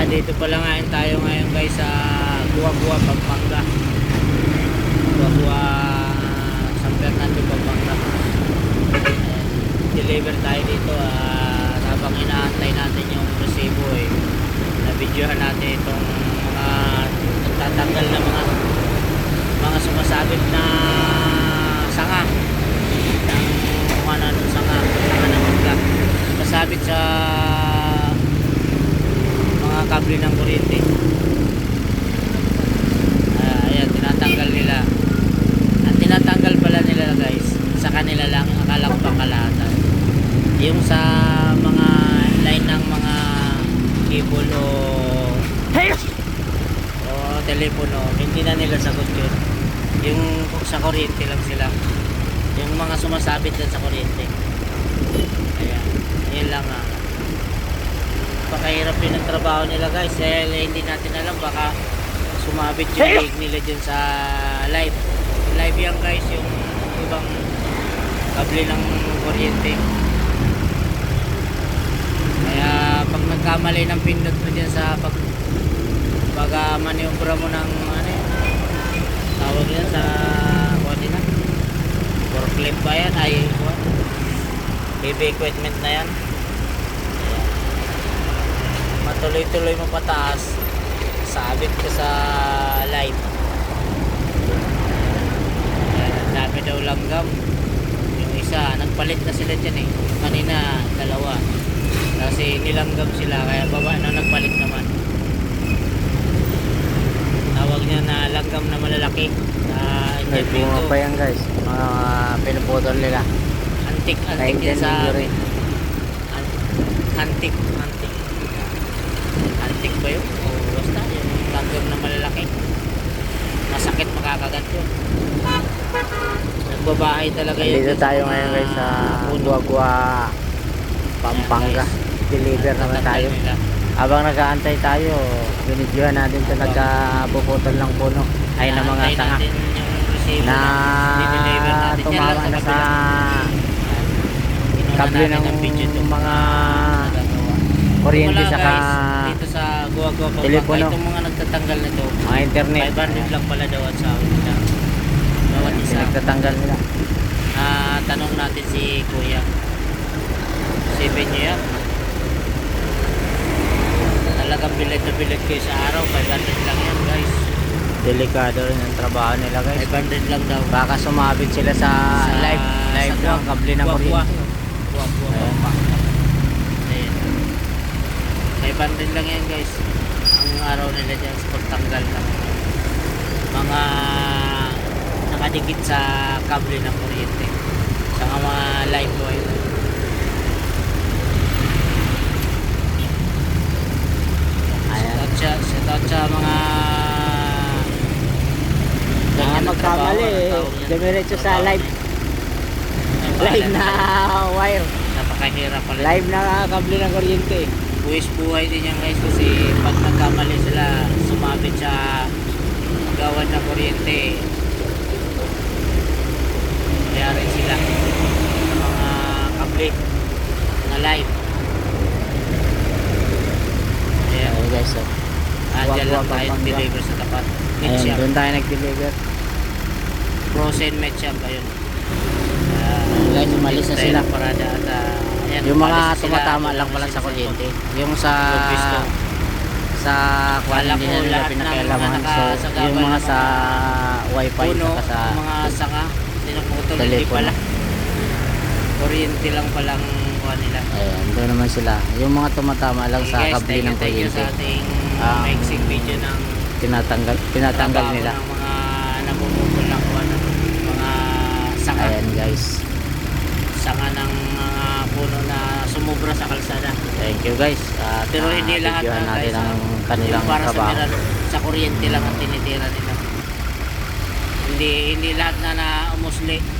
Ah, dito pala ngayon tayo ngayon guys sa Guagua, Pampanga. Guagua, San Fernando, Pampanga. Ayan, deliver tayo dito at habang inaantay natin yung resibo eh. Na-videohan natin itong mga nagtatanggal na mga mga sumasabit na sanga ng kung ano sanga sanga ng mangga sumasabit sa mga kable ng kuryente. Ah, ayan tinatanggal nila. Ang tinatanggal pala nila guys sa kanila lang akala ko pang kalahatan. Yung sa mga line ng mga cable o o telepono hindi na nila sagot yun. Yung sa kuryente lang sila. Yung mga sumasabit dyan sa kuryente. Ayan yun lang ah pakahirap din ang trabaho nila guys. Dahil hindi natin alam baka sumabit yung leg nila dyan sa live. Live yan guys yung ibang kable ng kuryente. Kaya pag nagkamali ng pindot mo dyan sa pag pag uh, maniobra mo ng ano yun, tawag yan sa kodi na forklift ba yan? Ay what? heavy equipment na yan. Matuloy-tuloy mo pataas sabit ka sa Ayan, ang dami daw langgam. Yung isa nagpalit na sila dyan eh. Kanina dalawa. Kasi nilanggam sila kaya baba na nagpalit naman. Tawag niya na langgam na malalaki. Sa May bunga pa yan guys. Mga pinuputol nila. antik antik yan sa amin antik antik antik ba yun? o basta yung langgam na malalaki. Masakit makakagat yun. Nagbabahay talaga yun. Dito tayo ngayon guys sa. Guagua, Pampanga. Deliver naman tayo. Habang nag-aantay tayo, binidyohan natin sa nagkapuputol ng puno. Ay na mga sanga. na lang na sa kable ng mga kuryente saka Guagua Pampanga telepono. itong mga nagtatanggal nito mga internet. 500 lang pala daw at sa nila bawat isa Pinagtatanggal nila. Ah, tanong natin si Kuya 7 niyo yan talagang bilid na bilid kayo sa araw 500 lang yan guys Delikado rin ang trabaho nila guys. 500 lang daw Baka sumabit sila sa, Sa- live live sa ng kable ng kuryente. Ayan. Pampanga. Ayan. 500 lang yan guys. Ang araw nila dyan sa pagtanggal ng mga nakadikit sa kable ng kuryente. Sa mga live wire. Shoutout siya, shoutout sa mga Mga magkamali eh. Dumiretso sa live. Live na wire. Napakahirap pala. Live na kable ng kuryente. Buwis buhay din yan guys kasi pag nagkamali sila sumabit sa gawan ng kuryente kaya rin sila sa mga kable na live ayan Ayan guys. Oh. ah, dyan lang Wag-wag tayo deliver sa tapat Ayan, doon tayo nag-deliver. frozen Mitcham ayun Ah, Guys, umalis na sila. nagparada at ah, ayan, Yung mga tumatama lang pala sa kuryente. Yung sa sa Kala hindi ko na nila ng mga So, yung mga sa wifi puno, saka sa mga sanga, pinaputol, hindi pala. Kuryente lang palang kuha nila. Ayan, doon naman sila. Yung mga tumatama lang sa Okay, guys, kable thank you, ng thank you kuryente. sa ating Um, mixing video ng Tinatanggal, tinatanggal nila. ng mga namumukol ng kuha ng mga sanga, Ayan guys. sanga ng mga puno na sumubra sa kalsada. Thank you guys. At Pero ah, hindi lahat na natin guys, ang ah, kanilang para sa, trabaho. miran, sa kuryente lang ang tinitira nila. Hindi hindi lahat na na umusli